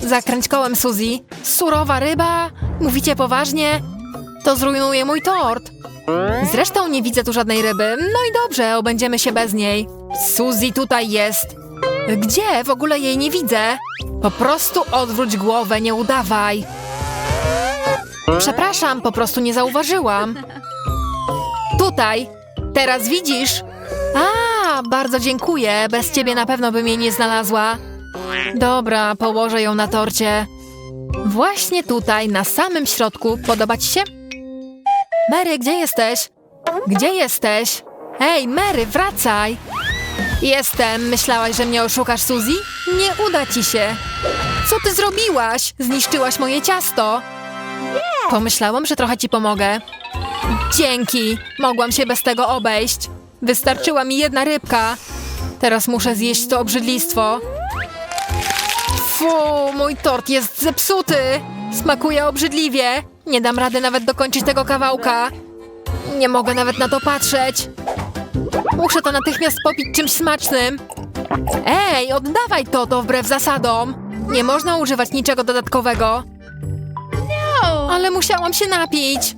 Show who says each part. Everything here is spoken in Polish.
Speaker 1: Zakręć kołem, Suzy. Surowa ryba? Mówicie poważnie? To zrujnuje mój tort. Zresztą nie widzę tu żadnej ryby. No i dobrze, obędziemy się bez niej. Suzy tutaj jest. Gdzie? W ogóle jej nie widzę. Po prostu odwróć głowę, nie udawaj. Przepraszam, po prostu nie zauważyłam. Tutaj. Teraz widzisz? A, bardzo dziękuję. Bez ciebie na pewno bym jej nie znalazła. Dobra, położę ją na torcie. Właśnie tutaj, na samym środku. Podoba ci się? Mary, gdzie jesteś? Gdzie jesteś? Hej, Mary, wracaj! Jestem. Myślałaś, że mnie oszukasz, Suzy? Nie uda ci się. Co ty zrobiłaś? Zniszczyłaś moje ciasto. Pomyślałam, że trochę ci pomogę. Dzięki. Mogłam się bez tego obejść. Wystarczyła mi jedna rybka. Teraz muszę zjeść to obrzydlistwo. Fu, mój tort jest zepsuty. Smakuje obrzydliwie. Nie dam rady nawet dokończyć tego kawałka. Nie mogę nawet na to patrzeć. Muszę to natychmiast popić czymś smacznym. Ej, oddawaj to, to wbrew zasadom. Nie można używać niczego dodatkowego. Ale musiałam się napić.